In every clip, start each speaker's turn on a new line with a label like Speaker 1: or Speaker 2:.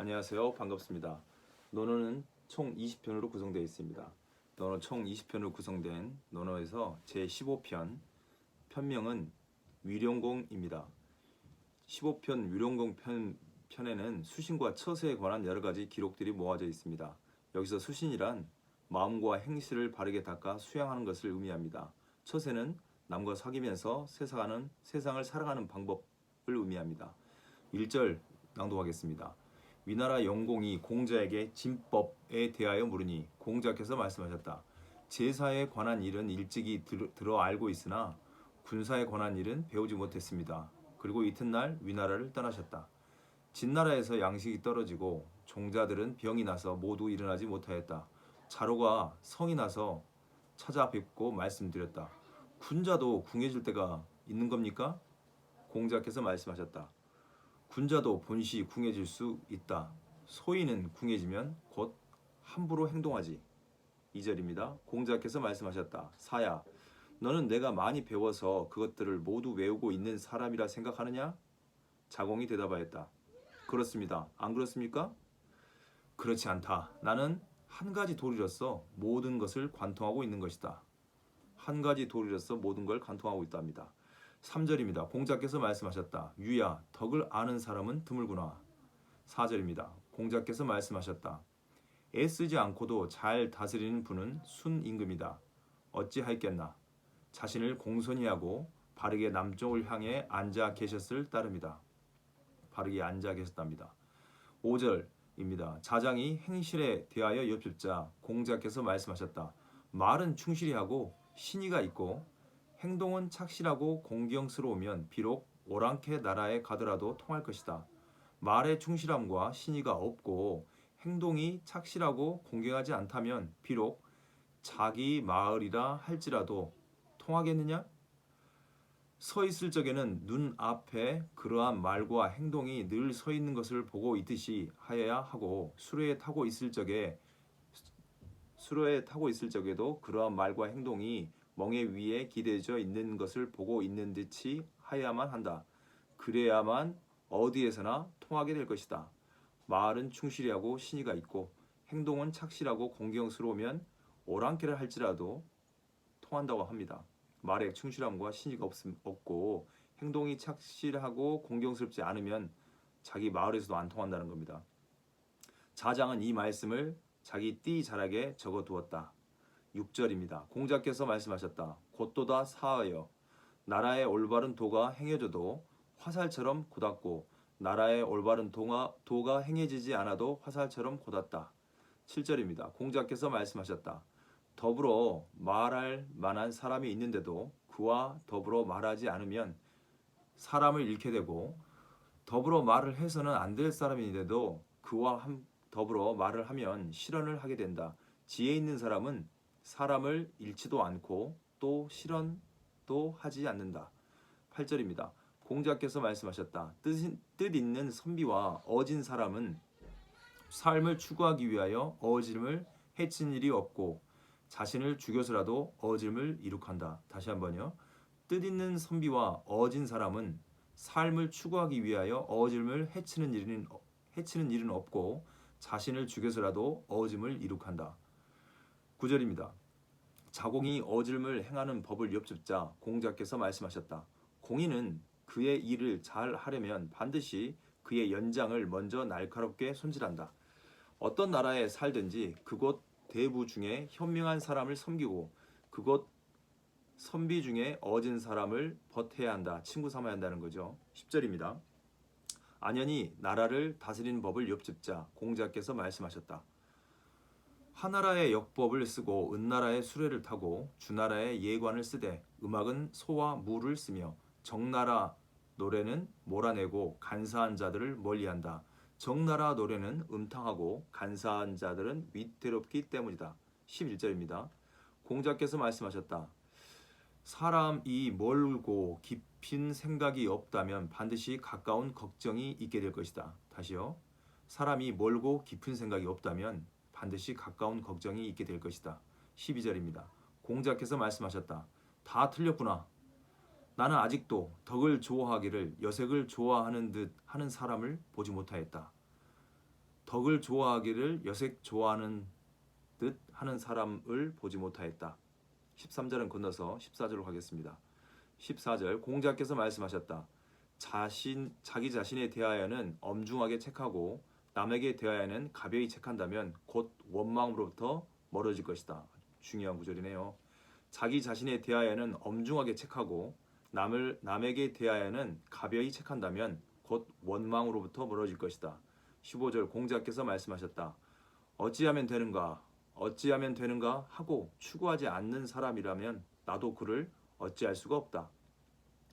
Speaker 1: 안녕하세요. 반갑습니다. 논어는 총 20편으로 구성되어 있습니다. 논어 총 20편으로 구성된 논어에서 제15편 편명은 위령공입니다. 15편 위령공 편, 편에는 수신과 처세에 관한 여러 가지 기록들이 모아져 있습니다. 여기서 수신이란 마음과 행실을 바르게 닦아 수양하는 것을 의미합니다. 처세는 남과 사귀면서 세상을 살아가는 방법을 의미합니다. 1절 낭독하겠습니다. 위나라 영공이 공자에게 진법에 대하여 물으니 공자께서 말씀하셨다. 제사에 관한 일은 일찍이 들, 들어 알고 있으나 군사에 관한 일은 배우지 못했습니다. 그리고 이튿날 위나라를 떠나셨다. 진나라에서 양식이 떨어지고 종자들은 병이 나서 모두 일어나지 못하였다. 자로가 성이 나서 찾아뵙고 말씀드렸다. 군자도 궁해질 때가 있는 겁니까? 공자께서 말씀하셨다. 군자도 본시 궁해질 수 있다. 소인은 궁해지면 곧 함부로 행동하지. 2절입니다. 공자께서 말씀하셨다. 사야, 너는 내가 많이 배워서 그것들을 모두 외우고 있는 사람이라 생각하느냐? 자공이 대답하였다. 그렇습니다. 안 그렇습니까? 그렇지 않다. 나는 한 가지 도리로서 모든 것을 관통하고 있는 것이다. 한 가지 도리로서 모든 걸 관통하고 있답니다. 3절입니다. 공자께서 말씀하셨다. 유야, 덕을 아는 사람은 드물구나. 4절입니다. 공자께서 말씀하셨다. 애쓰지 않고도 잘 다스리는 분은 순임금이다. 어찌하였겠나? 자신을 공손히 하고 바르게 남쪽을 향해 앉아 계셨을 따름이다. 바르게 앉아 계셨답니다. 5절입니다. 자장이 행실에 대하여 엽십자 공자께서 말씀하셨다. 말은 충실히 하고 신의가 있고 행동은 착실하고 공경스러우면 비록 오랑캐 나라에 가더라도 통할 것이다. 말의 충실함과 신의가 없고 행동이 착실하고 공경하지 않다면 비록 자기 마을이라 할지라도 통하겠느냐? 서 있을 적에는 눈 앞에 그러한 말과 행동이 늘 서 있는 것을 보고 있듯이 하여야 하고 수레에 타고 있을 적에 수레에 타고 있을 적에도 그러한 말과 행동이 멍에 위에 기대져 있는 것을 보고 있는 듯이 하여야만 한다. 그래야만 어디에서나 통하게 될 것이다. 말은 충실히 하고 신의가 있고 행동은 착실하고 공경스러우면 오랑캐를 할지라도 통한다고 합니다. 말에 충실함과 신의가 없음, 없고 행동이 착실하고 공경스럽지 않으면 자기 마을에서도 안 통한다는 겁니다. 자장은 이 말씀을 자기 띠 자락에 적어 두었다. 6절입니다. 공자께서 말씀하셨다. 곧도다 사하여 나라의 올바른 도가 행해져도 화살처럼 곧았고 나라의 올바른 도가, 도가 행해지지 않아도 화살처럼 곧았다. 7절입니다. 공자께서 말씀하셨다. 더불어 말할 만한 사람이 있는데도 그와 더불어 말하지 않으면 사람을 잃게 되고 더불어 말을 해서는 안 될 사람인데도 그와 함, 더불어 말을 하면 실언을 하게 된다. 지혜 있는 사람은 사람을 잃지도 않고 또 실언도 하지 않는다. 8절입니다. 공자께서 말씀하셨다. 뜻, 뜻 있는 선비와 어진 사람은 삶을 추구하기 위하여 어짐을 해친 일이 없고 자신을 죽여서라도 어짐을 이룩한다. 다시 한번요. 뜻 있는 선비와 어진 사람은 삶을 추구하기 위하여 어짐을 해치는 일은 해치는 일은 없고 자신을 죽여서라도 어짐을 이룩한다. 9절입니다. 자공이 어질을 행하는 법을 엽줍자 공자께서 말씀하셨다. 공인은 그의 일을 잘 하려면 반드시 그의 연장을 먼저 날카롭게 손질한다. 어떤 나라에 살든지 그곳 대부 중에 현명한 사람을 섬기고 그곳 선비 중에 어진 사람을 버텨야 한다. 친구 삼아야 한다는 거죠. 10절입니다. 안연히 나라를 다스리는 법을 엽집자 공자께서 말씀하셨다. 하나라의 역법을 쓰고 은나라의 수레를 타고 주나라의 예관을 쓰되 음악은 소와 무를 쓰며 정나라 노래는 몰아내고 간사한 자들을 멀리한다. 정나라 노래는 음탕하고 간사한 자들은 위태롭기 때문이다. 11절입니다. 공자께서 말씀하셨다. 사람이 멀고 깊은 생각이 없다면 반드시 가까운 걱정이 있게 될 것이다. 다시요. 사람이 멀고 깊은 생각이 없다면 반드시 가까운 걱정이 있게 될 것이다. 12절입니다. 공자께서 말씀하셨다. 다 틀렸구나. 나는 아직도 덕을 좋아하기를 여색을 좋아하는 듯 하는 사람을 보지 못하였다. 덕을 좋아하기를 여색 좋아하는 듯 하는 사람을 보지 못하였다. 13절은 건너서 14절로 가겠습니다. 14절 공자께서 말씀하셨다. 자신 자기 자신에 대하여는 엄중하게 책하고 남에게 대하여는 가벼이 책한다면 곧 원망으로부터 멀어질 것이다. 중요한 구절이네요. 자기 자신에 대하여는 엄중하게 책하고 남을 남에게 대하여는 가벼이 책한다면 곧 원망으로부터 멀어질 것이다. 15절 공자께서 말씀하셨다. 어찌하면 되는가? 어찌하면 되는가 하고 추구하지 않는 사람이라면 나도 그를 어찌할 수가 없다.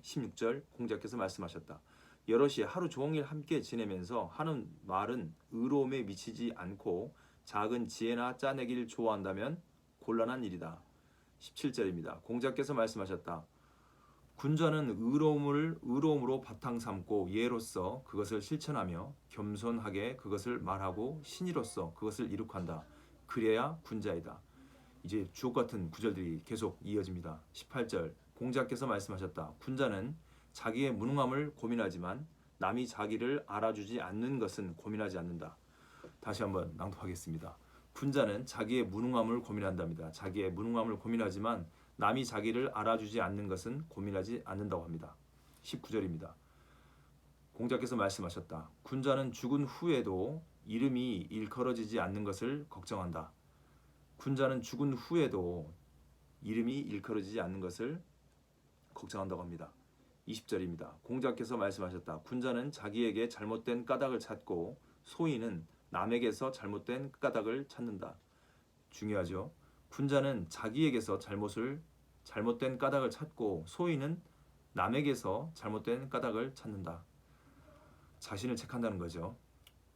Speaker 1: 16절 공자께서 말씀하셨다. 여럿이 하루 종일 함께 지내면서 하는 말은 의로움에 미치지 않고 작은 지혜나 짜내기를 좋아한다면 곤란한 일이다. 17절입니다. 공자께서 말씀하셨다. 군자는 의로움을 의로움으로 바탕 삼고 예로서 그것을 실천하며 겸손하게 그것을 말하고 신이로서 그것을 이룩한다. 그래야 군자이다. 이제 주옥 같은 구절들이 계속 이어집니다. 18절 공자께서 말씀하셨다. 군자는 자기의 무능함을 고민하지만 남이 자기를 알아주지 않는 것은 고민하지 않는다. 다시 한번 낭독하겠습니다. 군자는 자기의 무능함을 고민한답니다. 자기의 무능함을 고민하지만 남이 자기를 알아주지 않는 것은 고민하지 않는다고 합니다. 19절입니다. 공자께서 말씀하셨다. 군자는 죽은 후에도 이름이 일컬어지지 않는 것을 걱정한다. 군자는 죽은 후에도 이름이 일컬어지지 않는 것을 걱정한다고 합니다. 20절입니다. 공자께서 말씀하셨다. 군자는 자기에게 잘못된 까닭을 찾고 소인은 남에게서 잘못된 까닭을 찾는다. 중요하죠. 군자는 자기에게서 잘못을 잘못된 까닭을 찾고 소인은 남에게서 잘못된 까닭을 찾는다. 자신을 책한다는 거죠.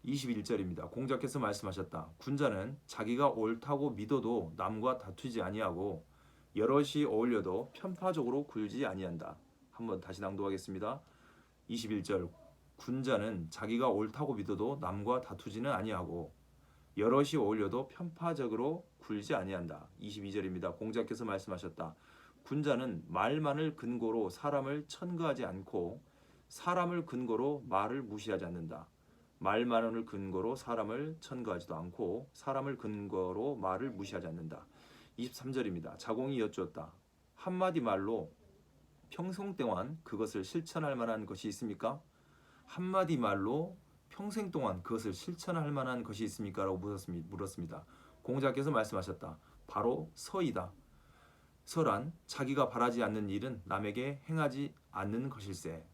Speaker 1: 21절입니다. 공자께서 말씀하셨다. 군자는 자기가 옳다고 믿어도 남과 다투지 아니하고 여럿이 어울려도 편파적으로 굴지 아니한다. 한번 다시 낭독하겠습니다. 21절 군자는 자기가 옳다고 믿어도 남과 다투지는 아니하고 여럿이 어울려도 편파적으로 굴지 아니한다. 22절입니다. 공자께서 말씀하셨다. 군자는 말만을 근거로 사람을 천거하지 않고 사람을 근거로 말을 무시하지 않는다. 말만을 근거로 사람을 천거하지도 않고 사람을 근거로 말을 무시하지 않는다. 23절입니다. 자공이 여쭈었다. 한마디 말로 평생 동안 그것을 실천할 만한 것이 있습니까? 한마디 말로 평생 동안 그것을 실천할 만한 것이 있습니까? 라고 물었습니다. 공자께서 말씀하셨다. 바로 서이다. 서란 자기가 바라지 않는 일은 남에게 행하지 않는 것일세.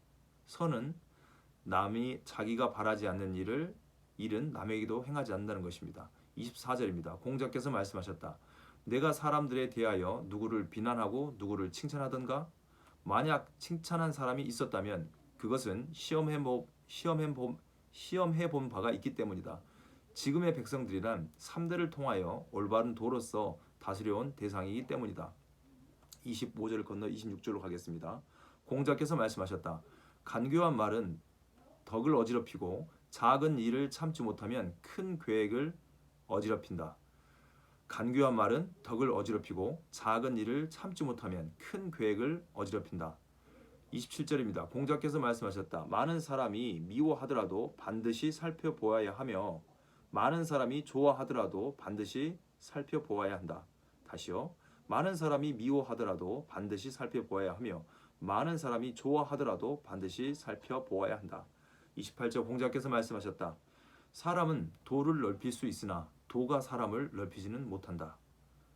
Speaker 1: 서는 남이 자기가 바라지 않는 일을 일은 남에게도 행하지 않는다는 것입니다. 24절입니다. 공자께서 말씀하셨다. 내가 사람들에 대하여 누구를 비난하고 누구를 칭찬하던가 만약 칭찬한 사람이 있었다면 그것은 시험해 보 시험해 본 시험해 본 바가 있기 때문이다. 지금의 백성들이란 3대를 통하여 올바른 도로서 다스려온 대상이기 때문이다. 25절을 건너 26절로 가겠습니다. 공자께서 말씀하셨다. 간교한 말은 덕을 어지럽히고 작은 일을 참지 못하면 큰 계획을 어지럽힌다. 간교한 말은 덕을 어지럽히고 작은 일을 참지 못하면 큰 계획을 어지럽힌다. 27절입니다. 공자께서 말씀하셨다. 많은 사람이 미워하더라도 반드시 살펴보아야 하며 많은 사람이 좋아하더라도 반드시 살펴보아야 한다. 다시요. 많은 사람이 미워하더라도 반드시 살펴보아야 하며 많은 사람이 좋아하더라도 반드시 살펴보아야 한다. 28절 공자께서 말씀하셨다. 사람은 도를 넓힐 수 있으나 도가 사람을 넓히지는 못한다.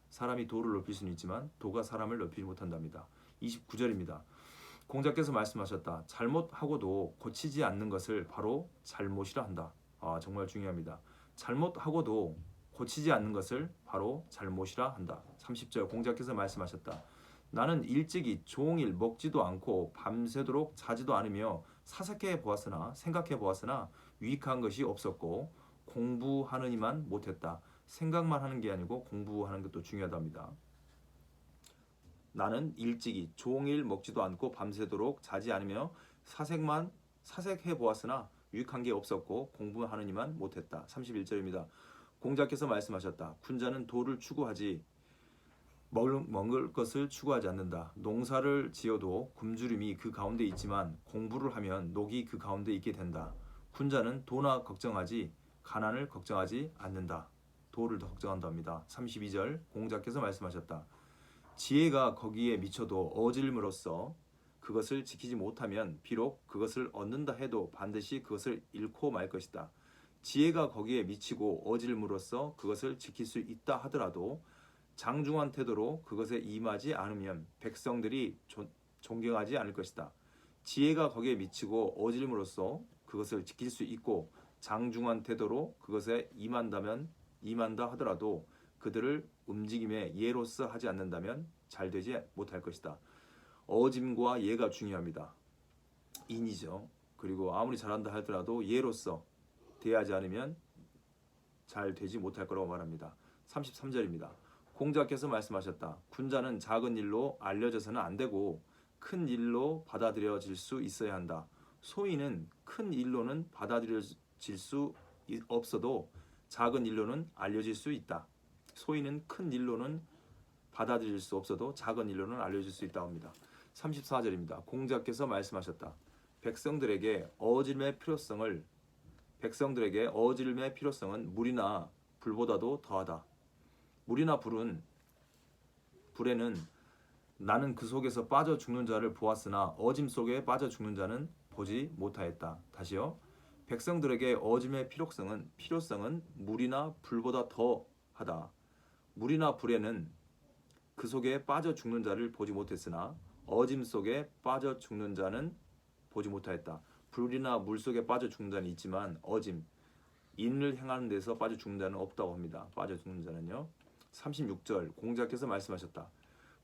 Speaker 1: 사람이 도를 넓힐 수는 있지만 도가 사람을 넓히지 못한답니다. 29절입니다. 공자께서 말씀하셨다. 잘못하고도 고치지 않는 것을 바로 잘못이라 한다. 아, 정말 중요합니다. 잘못하고도 고치지 않는 것을 바로 잘못이라 한다. 30절 공자께서 말씀하셨다. 나는 일찍이 종일 먹지도 않고 밤새도록 자지도 않으며 사색해 보았으나 생각해 보았으나 유익한 것이 없었고 공부하느니만 못했다. 생각만 하는 게 아니고 공부하는 것도 중요하답니다. 나는 일찍이 종일 먹지도 않고 밤새도록 자지 않으며 사색만 사색해 보았으나 유익한 게 없었고 공부하느니만 못했다. 31절입니다. 공자께서 말씀하셨다. 군자는 도를 추구하지 먹을, 먹을 것을 추구하지 않는다. 농사를 지어도 굶주림이 그 가운데 있지만 공부를 하면 녹이 그 가운데 있게 된다. 군자는 도나 걱정하지 가난을 걱정하지 않는다. 도를 더 걱정한답니다. 32절 공자께서 말씀하셨다. 지혜가 거기에 미쳐도 어질므로써 그것을 지키지 못하면 비록 그것을 얻는다 해도 반드시 그것을 잃고 말 것이다. 지혜가 거기에 미치고 어질므로써 그것을 지킬 수 있다 하더라도 장중한 태도로 그것에 임하지 않으면 백성들이 존- 존경하지 않을 것이다. 지혜가 거기에 미치고 어질므로써 그것을 지킬 수 있고 장중한 태도로 그것에 임한다면 임한다 하더라도 그들을 움직임에 예로서 하지 않는다면 잘 되지 못할 것이다. 어짐과 예가 중요합니다. 인이죠. 그리고 아무리 잘한다 하더라도 예로서 대하지 않으면 잘 되지 못할 거라고 말합니다. 33절입니다. 공자께서 말씀하셨다. 군자는 작은 일로 알려져서는 안 되고 큰 일로 받아들여질 수 있어야 한다. 소인은 큰 일로는 받아들여질 수 이- 없어도 작은 일로는 알려질 수 있다. 소인은 큰 일로는 받아들일 수 없어도 작은 일로는 알려질 수 있다 합니다. 34절입니다. 공자께서 말씀하셨다. 백성들에게 어질의 필요성을 백성들에게 어질의 필요성은 물이나 불보다도 더하다. 물이나 불은 불에는 나는 그 속에서 빠져 죽는 자를 보았으나 어짐 속에 빠져 죽는 자는 보지 못하였다. 다시요. 백성들에게 어짐의 필요성은 필요성은 물이나 불보다 더하다. 물이나 불에는 그 속에 빠져 죽는 자를 보지 못했으나 어짐 속에 빠져 죽는 자는 보지 못하였다. 불이나 물 속에 빠져 죽는 자는 있지만 어짐 인을 행하는 데서 빠져 죽는 자는 없다고 합니다. 빠져 죽는 자는요. 36절 공자께서 말씀하셨다.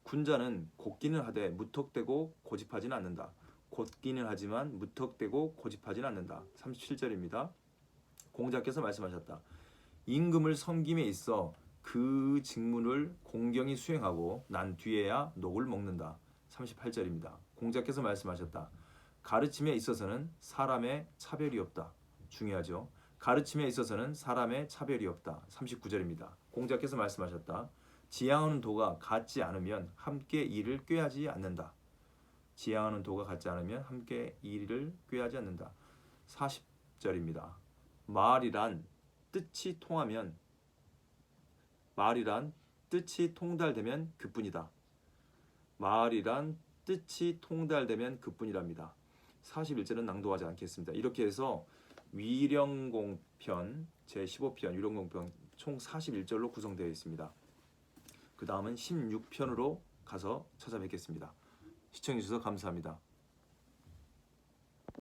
Speaker 1: 군자는 곧기는 하되 무턱대고 고집하지는 않는다. 곧기는 하지만 무턱대고 고집하지는 않는다. 37절입니다. 공자께서 말씀하셨다. 임금을 섬김에 있어 그 직무를 공경히 수행하고 난 뒤에야 녹을 먹는다. 38절입니다. 공자께서 말씀하셨다. 가르침에 있어서는 사람의 차별이 없다. 중요하죠. 가르침에 있어서는 사람의 차별이 없다. 39절입니다. 공자께서 말씀하셨다. 지향하는 도가 같지 않으면 함께 일을 꾀하지 않는다. 지향하는 도가 같지 않으면 함께 일을 꾀하지 않는다. 40절입니다. 말이란 뜻이 통하면 말이란 뜻이 통달되면 그뿐이다. 말이란 뜻이 통달되면 그뿐이랍니다. 41절은 낭독하지 않겠습니다. 이렇게 해서 위령공편 제15편 위령공편 총 41절로 구성되어 있습니다. 그 다음은 16편으로 가서 찾아뵙겠습니다. 시청해주셔서 감사합니다.